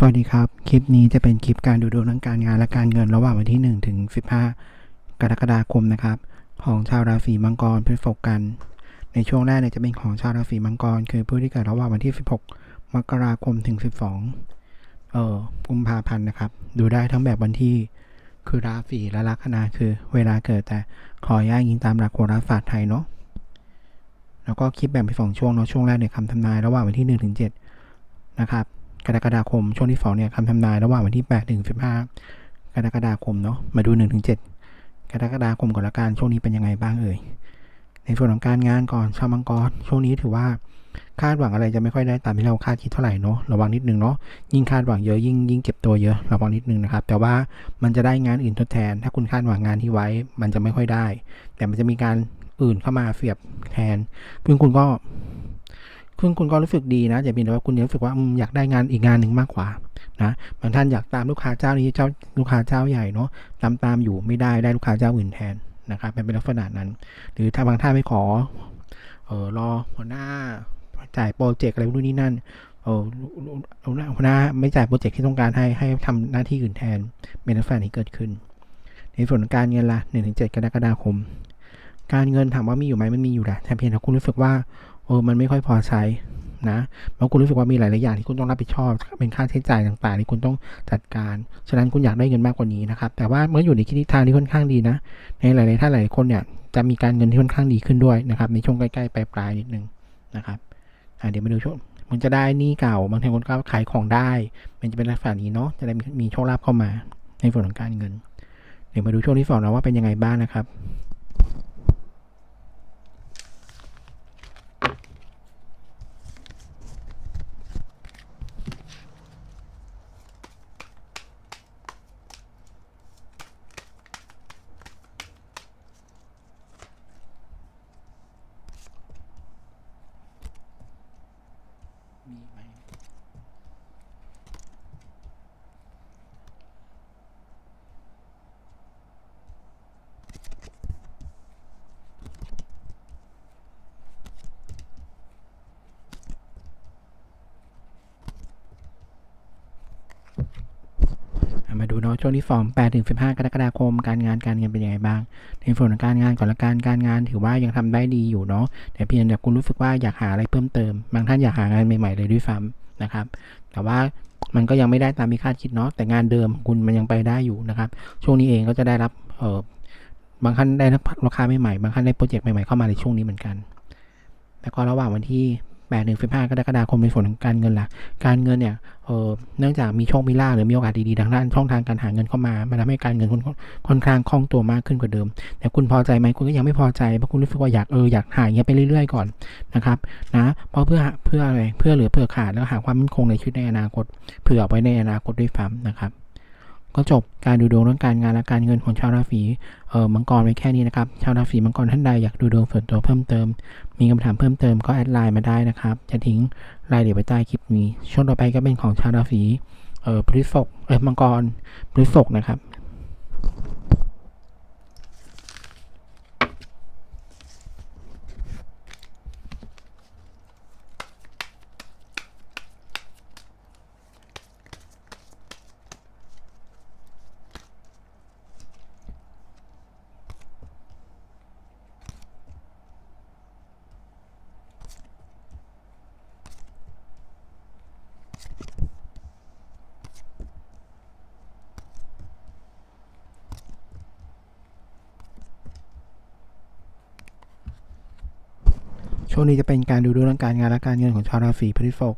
สวัสดีครับ คลิปนี้จะเป็นคลิปการดูดวงทั้งการงานและการเงินระหว่างวันที่ 1 ถึง 15 กรกฎาคมนะครับ ของชาวราศีมังกรพฤษภกัน ในช่วงแรกเนี่ยจะเป็นของชาวราศีมังกร คือผู้ที่เกิดระหว่างวันที่ 16 มกราคมถึง 12 เอ่อกุมภาพันธ์นะครับ ดูได้ทั้งแบบวันที่คือราศีและลัคนาคือเวลาเกิดแต่ขออนุญายิงตามหลักโหราศาสตร์ไทยเนาะแล้วก็คลิปแบ่งเป็นสองช่วงเนาะช่วงแรกเนี่ยคำทำนายระหว่างวันที่1ถึง7นะครับ กรกฎาคมช่วงที่สองเนี่ยคำทำนายระหว่างวันที่8ถึง15กรกฎาคมเนาะมาดู1ถึง7กรกฎาคมก่อนละกันช่วงนี้เป็นยังไงบ้างเอ่ยในส่วนของการงานก่อนชาวมังกรช่วงนี้ถือว่าคาดหวังอะไรจะไม่ค่อยได้ตามที่เราคาดคิดเท่าไหร่เนาะระวังนิดนึงเนาะยิ่งคาดหวังเยอะยิ่งยิ่งเก็บตัวเยอะระวังนิดนึงนะครับ แต่ว่ามันจะได้งานอื่นทดแทน ถ้าคุณคาดหวังงานที่ไว้ มันจะไม่ค่อยได้ แต่มันจะมีการอื่นเข้ามาเสียบแทนซึ่งคุณก็ คุณคุณก็รู้สึกดีนะแต่เพียงแต่ว่าคุณรู้สึกว่าอยากได้งานอีกงานหนึ่งมากกว่านะบางท่านอยากตามลูกค้าเจ้านี้เจ้าลูกค้าเจ้าใหญ่เนาะตามตามอยู่ไม่ได้ได้ลูกค้าเจ้าอื่นแทนนะครับเป็นลักษณะนั้น หรือถ้าบางท่านไม่ขอเออรอหัวหน้าจ่ายโปรเจกต์อะไรนู่นนี่นั่นเออหัวหน้าหัวหน้าไม่จ่ายโปรเจกต์ที่ต้องการให้ให้ทำหน้าที่อื่นแทนเป็นลักษณะที่เกิดขึ้น ในส่วนการเงินละหนึ่งถึงเจ็ดกรกฎาคม การเงินถามว่ามีอยู่ไหมมันมีอยู่แหละแต่เพียงแต่คุณรู้สึกว่า เออมันไม่ค่อยพอใช้นะเพราะคุณรู้สึกว่ามีหลาย ๆ อย่างที่คุณต้องรับผิดชอบ เป็นค่าใช้จ่ายต่าง ๆ ที่คุณต้องจัดการ ฉะนั้นคุณอยากได้เงินมากกว่านี้นะครับ แต่ว่าเมื่ออยู่ในทิศทางที่ค่อนข้างดีนะ ในหลาย ๆ ท่านหลายๆคนเนี่ย จะมีการเงินที่ค่อนข้างดีขึ้นด้วยนะครับ ในช่วงใกล้ ๆ ปลาย ๆ นิดนึงนะครับอ่าเดี๋ยวมาดูช่วงมันจะได้หนี้เก่า บางทีคนก็ขายของได้ มันจะเป็นลักษณะนี้เนาะ จะได้มีมีโชคลาภเข้ามาในส่วนของการเงิน เดี๋ยวมาดูช่วงที่สองนะว่าเป็นยังไงบ้างนะครับ ดูเนาะช่วงที่สอง8ถึง15 กรกฎาคม การงานการเงินเป็นยังไงบ้าง ในส่วนของการงานก่อนละกันการงานถือว่ายังทำได้ดีอยู่เนาะแต่เพียงแต่คุณรู้สึกว่าอยากหาอะไรเพิ่มเติม บางท่านอยากหางานใหม่ๆเลยด้วยซ้ำนะครับ แต่ว่ามันก็ยังไม่ได้ตามที่คาดคิดเนาะแต่งานเดิมคุณมันยังไปได้อยู่นะครับ ช่วงนี้เองก็จะได้รับเออบางท่านได้รับราคาใหม่ๆบางท่านได้โปรเจกต์ใหม่ๆเข้ามาในช่วงนี้เหมือนกัน แล้วก็ระหว่างวันที่ 8ถึง15กรกฎาคมในส่วนของการเงินล่ะ การเงินเนี่ยเออเนื่องจากมีโชคมีลาหรือมีโอกาสดีๆทางด้านช่องทางการหาเงินเข้ามา มันทำให้การเงินคุณค่อนข้างคล่องตัวมากขึ้นกว่าเดิม แต่คุณพอใจไหมคุณก็ยังไม่พอใจเพราะคุณรู้สึกว่าอยากเอออยากหายเงี้ยไปเรื่อยๆก่อนนะครับนะเพราะเพื่อเพื่ออะไรเพื่อเหลือเพื่อขาดแล้วหาความมั่นคงในชีวิตในอนาคต เผื่อไว้ในอนาคตด้วยซ้ำนะครับ ก็จบการดูดวงเรื่องการงานและการเงินของชาวราศีเอ่อมังกรไว้แค่นี้นะครับ ชาวราศีมังกรท่านใดอยากดูดวงส่วนตัวเพิ่มเติม มีคำถามเพิ่มเติมก็แอดไลน์มาได้นะครับ จะทิ้งรายละเอียดไว้ใต้คลิปนี้ ช่วงต่อไปก็เป็นของชาวราศีเอ่อพฤษภเอ่อมังกรพฤษภนะครับ ช่วงนี้จะเป็นการดูดวงเรื่องการงานและการเงินของชาวราศีพฤษภ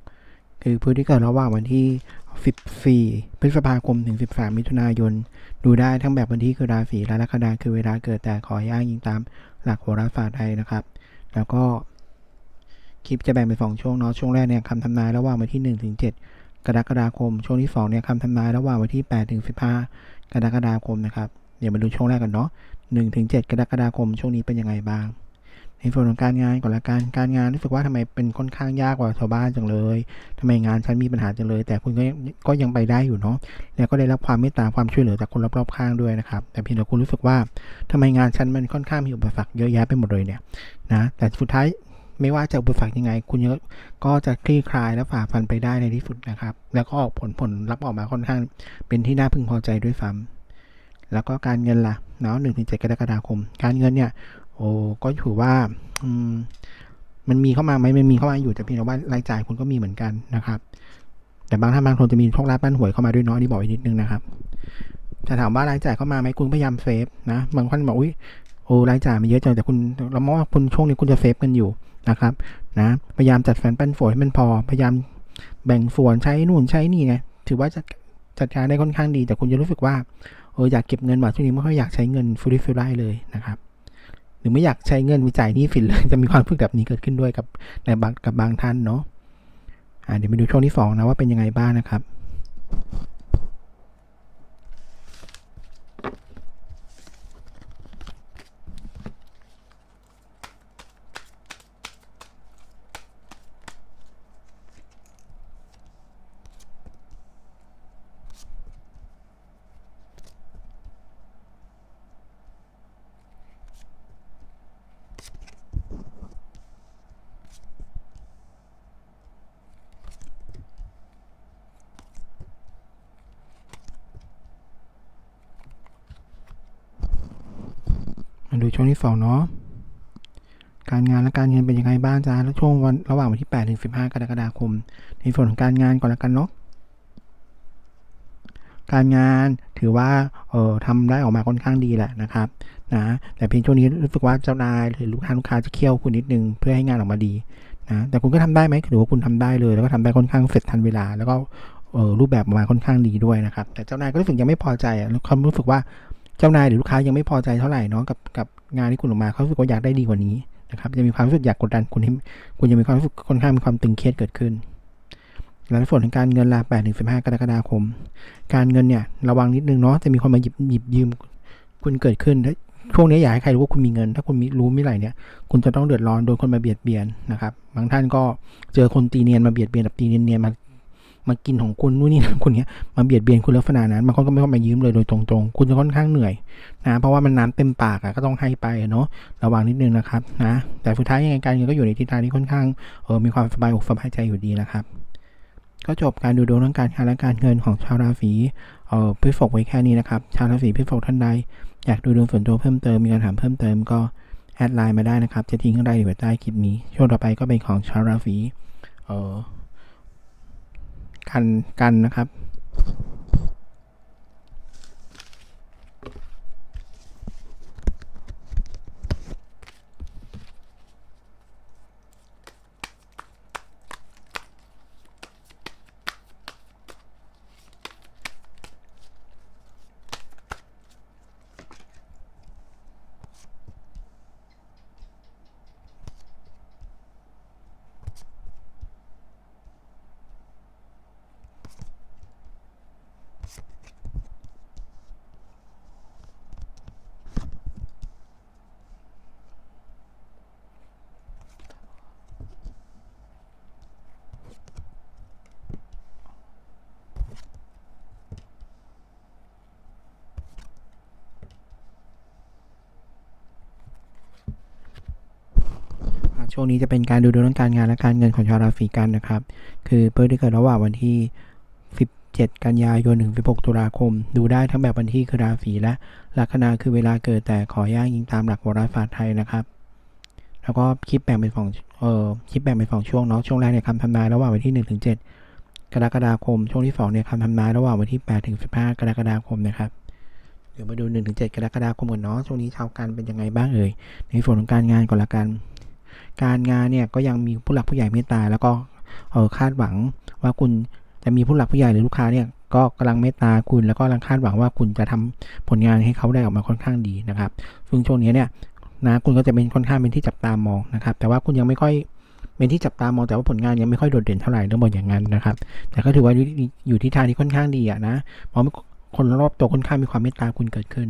คือผู้ที่เกิดระหว่างวันที่ 14 พฤษภาคมถึง 13 มิถุนายน ดูได้ทั้งแบบวันที่คือราศีและลัคนาคือเวลาเกิดแต่ขอให้อ้างอิงตามหลักโหราศาสตร์ไทยนะครับ แล้วก็คลิปจะแบ่งเป็นสองช่วงเนาะช่วงแรกเนี่ยคำทำนายระหว่างวันที่1ถึง7กรกฎาคม ช่วงที่สองเนี่ยคำทำนายระหว่างวันที่8ถึง15 กรกฎาคมนะครับ เดี๋ยวมาดูช่วงแรกกันเนาะ1ถึง7กรกฎาคมช่วงนี้เป็นยังไงบ้าง ในส่วนของการงานก่อนละกันการงานรู้สึกว่าทำไมเป็นค่อนข้างยากกว่าชาวบ้านจังเลยทำไมงานฉันมีปัญหาจังเลย แต่คุณก็ยังก็ยังไปได้อยู่เนาะแล้วก็ได้รับความเมตตาความช่วยเหลือจากคนรอบๆข้างด้วยนะครับ แต่เพียงแต่คุณรู้สึกว่าทำไมงานฉันมันค่อนข้างมีอุปสรรคเยอะแยะไปหมดเลยเนี่ยนะแต่สุดท้ายไม่ว่าจะอุปสรรคยังไง คุณก็จะคลี่คลายและฝ่าฟันไปได้ในที่สุดนะครับ แล้วก็ออกผลผลรับออกมาค่อนข้าง เป็นที่น่าพึงพอใจด้วยซ้ำแล้วก็การเงินล่ะเนาะหนึ่งถึงเจ็ดกรกฎาคม การเงินเนี่ย โอ้ก็ถือว่าอืมมันมีเข้ามาไหมมันมีเข้ามาอยู่แต่เพียงแต่ว่ารายจ่ายคุณก็มีเหมือนกันนะครับ แต่บางท่านบางคนจะมีโชคลาภบ้านหวยเข้ามาด้วยเนาะอันนี่บอกไว้นิดนึงนะครับจะถามว่ารายจ่ายเข้ามาไหมคุณพยายามเซฟนะบางท่านบอกอุ้ยโอ้รายจ่ายมันเยอะจังแต่คุณเรามองว่าคุณช่วงนี้คุณจะเซฟกันอยู่นะครับนะพยายามจัดแฟนปันฝนให้มันพอพยายามแบ่งส่วนใช้นู่นใช้นี่ไงถือว่าจะจัดการได้ค่อนข้างดี แต่คุณจะรู้สึกว่าเอออยากเก็บเงินว่ะช่วงนี้ไม่ค่อยอยากใช้เงินฟริฟิลไลเลยนะครับ หรือไม่อยากใช้เงินวิจัยนี้ฟินเลยจะมีความรู้สึกแบบนี้เกิดขึ้นด้วยกับในบางกับบางท่านเนาะอ่าเดี๋ยวไปดูช่วงที่สองนะว่าเป็นยังไงบ้างนะครับูช่วงที่สองเนาะการงานและการเงินเป็นยังไงบ้างจ้าแล้วช่วงวันระหว่างวันที่8ถึง15 กรกฎาคม ในส่วนของการงานก่อนละกันเนาะการงานถือว่าเออทำได้ออกมาค่อนข้างดีแหละนะครับนะแต่เพียงช่วงนี้รู้สึกว่าเจ้านายหรือลูกค้าลูกค้าจะเคี่ยวคุณนิดนึงเพื่อให้งานออกมาดีนะแต่คุณก็ทำได้ไหมถือว่าคุณทำได้เลย แล้วก็ทำได้ค่อนข้างเสร็จทันเวลา แล้วก็เออรูปแบบออกมาค่อนข้างดีด้วยนะครับ แต่เจ้านายก็รู้สึกยังไม่พอใจแล้วเขารู้สึกว่า เจ้านายหรือลูกค้ายังไม่พอใจเท่าไหร่เนาะกับกับงานที่คุณออกมาเขารู้สึกว่าอยากได้ดีกว่านี้นะครับจะมีความรู้สึกอยากกดดันคุณให้คุณจะมีความรู้สึกค่อนข้างมีความตึงเครียดเกิดขึ้น แล้วในส่วนของการเงินละ8ถึง15 กรกฎาคม การเงินเนี่ยระวังนิดนึงเนาะจะมีคนมาหยิบหยิบยืมคุณเกิดขึ้นช่วงนี้อยากให้ใครรู้ว่าคุณมีเงิน ถ้าคุณมีรู้ไม่ไหร่เนี่ย คุณจะต้องเดือดร้อนโดนคนมาเบียดเบียนนะครับ บางท่านก็เจอคนตีเนียนมาเบียดเบียนแบบตีเนียนๆมา มากินของคุณนู่นนี่นั่นคุณเนี้ยมาเบียดเบียนคุณลักษณะนั้นบางคนก็ไม่เข้ามายืมเลยโดยตรงๆ คุณจะค่อนข้างเหนื่อยนะเพราะว่ามันน้ำเต็มปากอะก็ต้องให้ไปเนาะระวังนิดนึงนะครับนะแต่สุดท้ายยังไงการเงินก็อยู่ในทิศทางที่ค่อนข้างเออมีความสบายอกสบายใจอยู่ดีนะครับก็จบการดูดวงเรื่องการงาและการเงินของชาวราศีเอ่อพฤษภไว้แค่นี้นะครับ ชาวราศีพฤษภท่านใด อยากดูดวงส่วนตัวเพิ่มเติมมีคำถามเพิ่มเติมก็แอดไลน์มาได้นะครับ จะทิ้งรายละเอียดไว้ใต้คลิปนี้ช่วงต่อไปก็เป็นของชาวราศีเอ่อ กันกันนะครับ ช่วงนี้จะเป็นการดูดวงเรื่องการงานและการเงินของชาวราศีกันนะครับ คือเพื่อที่เกิดระหว่างวันที่ 17 กันยายนถึง 16 ตุลาคม ดูได้ทั้งแบบวันที่คือราศีและลัคนาคือเวลาเกิดแต่ขออนุญาตยิงตามหลักโหราศาสตร์ไทยนะครับ แล้วก็คลิปแบ่งเป็นสองเอ่อคลิปแบ่งเป็นสองช่วงเนาะช่วงแรกเนี่ยคำทำนายระหว่างวันที่1ถึง7กรกฎาคม ช่วงที่สองเนี่ยคำทำนายระหว่างวันที่8ถึง15 กรกฎาคมนะครับเดี๋ยวมาดู1-7กรกฎาคมกันเนาะช่วงนี้ชาวกันเป็นยังไงบ้างเอ่ยในส่วนของการงานก่อนละกัน การงานเนี่ยก็ยังมีผู้หลักผู้ใหญ่เมตตาแล้วก็เออคาดหวังว่าคุณจะมีผู้หลักผู้ใหญ่หรือลูกค้าเนี่ยก็กำลังเมตตาคุณแล้วก็กำลังคาดหวังว่าคุณจะทำผลงานให้เขาได้ออกมาค่อนข้างดีนะครับซึ่งช่วงนี้เนี่ยนะคุณก็จะเป็นค่อนข้างเป็นที่จับตามองนะครับ แต่ว่าคุณยังไม่ค่อยเป็นที่จับตามองแต่ว่าผลงานยังไม่ค่อยโดดเด่นเท่าไหร่ต้องบอกอย่างนั้นนะครับ แต่ก็ถือว่าอยู่อยู่ที่ทางที่ค่อนข้างดีอะนะเพราะคนรอบตัวค่อนข้างมีความเมตตาคุณเกิดขึ้น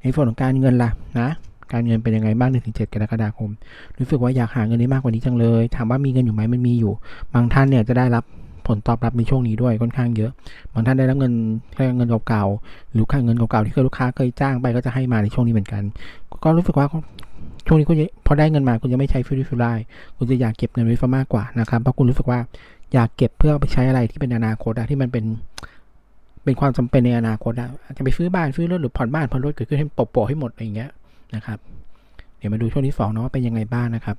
ในส่วนของการเงินล่ะนะ การเงินเป็นยังไงบ้าง1ถึง7กรกฎาคม รู้สึกว่าอยากหาเงินได้มากกว่านี้จังเลย ถามว่ามีเงินอยู่ไหมมันมีอยู่ บางท่านเนี่ยจะได้รับผลตอบรับในช่วงนี้ด้วยค่อนข้างเยอะ บางท่านได้รับเงินแค่เงินเก่าๆหรือค่าเงินเก่าๆที่เคยลูกค้าเคยจ้างไปก็จะให้มาในช่วงนี้เหมือนกัน ก็รู้สึกว่าช่วงนี้คุณจะพอได้เงินมาคุณจะไม่ใช้ฟิวฟิลไลคุณจะอยากเก็บเงินไว้ซะมากกว่านะครับเพราะคุณรู้สึกว่าอยากเก็บเพื่อไปใช้อะไรที่เป็นอนาคตอะที่มันเป็นเป็นความจำเป็นในอนาคตอะอาจจะไปซื้อบ้านซื้อรถหรือผ่อนบ้านผ่อนรถเกิดขึ้นให้โปะๆให้หมดอะไรอย่างเงี้ย นะครับ เดี๋ยวมาดูช่วงที่สองนะว่าเป็นยังไงบ้างนะครับ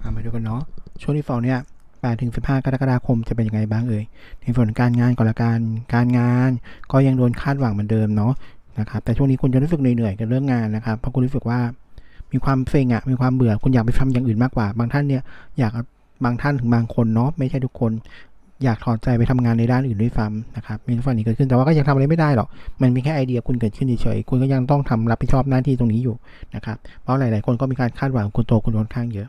เอามาดูกันเนาะ ช่วงที่สองเนี่ย8ถึง15 กรกฎาคมจะเป็นยังไงบ้างเอ่ย ในส่วนการงานก่อนละกันการงานก็ยังโดนคาดหวังเหมือนเดิมเนาะนะครับ แต่ช่วงนี้คุณจะรู้สึกเหนื่อยๆกับเรื่องงานนะครับ เพราะคุณรู้สึกว่ามีความเซ็งอะมีความเบื่อ คุณอยากไปทำอย่างอื่นมากกว่า บางท่านเนี่ยอยากบางท่านถึงบางคนเนาะไม่ใช่ทุกคนอยากถอดใจไปทำงานในด้านอื่นด้วยซ้ำนะครับ มีฝั่งนี้เกิดขึ้นแต่ว่าก็ยังทำอะไรไม่ได้หรอก มันมีแค่ไอเดียคุณเกิดขึ้นเฉยๆ คุณก็ยังต้องทำรับผิดชอบหน้าที่ตรงนี้อยู่นะครับ เพราะหลายๆคนก็มีการคาดหวังคุณโตคุณค่อนข้างเยอะ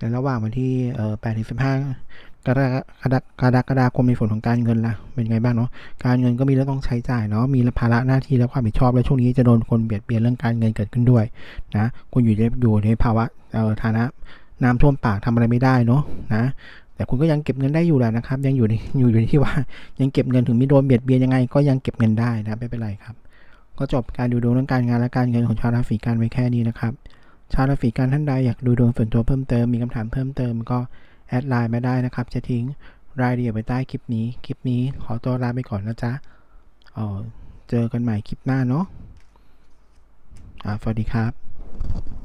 ในระหว่างวันที่เอ่อ8ถึง15กรกฎากรกฎาคมในส่วนของการเงินล่ะเป็นไงบ้างเนาะการเงินก็มีเรื่องต้องใช้จ่ายเนาะมีภาระหน้าที่และความรับผิดชอบและช่วงนี้จะโดนคนเบียดเบียนเรื่องการเงินเกิดขึ้นด้วยนะคุณอยู่ในอยู่ในภาวะเอ่อฐานะน้ำท่วมปากทำอะไรไม่ได้เนาะนะแต่คุณก็ยังเก็บเงินได้อยู่แหละนะครับ ยังอยู่ในอยู่อยู่ในที่ว่า ยังเก็บเงินถึงมีโดนเบียดเบียนยังไง ก็ยังเก็บเงินได้นะไม่เป็นไรครับ ก็จบการดูดวงเรื่องการงานและการเงินของชาวราศีกันไว้แค่นี้นะครับ ชาวราศีกันท่านใดอยากดูดวงส่วนตัวเพิ่มเติมมีคำถามเพิ่มเติมก็แอดไลน์มาได้นะครับ จะทิ้งรายละเอียดไว้ใต้คลิปนี้ คลิปนี้ขอตัวลาไปก่อนนะจ๊ะเออเจอกันใหม่คลิปหน้าเนาะอาสวัสดีครับ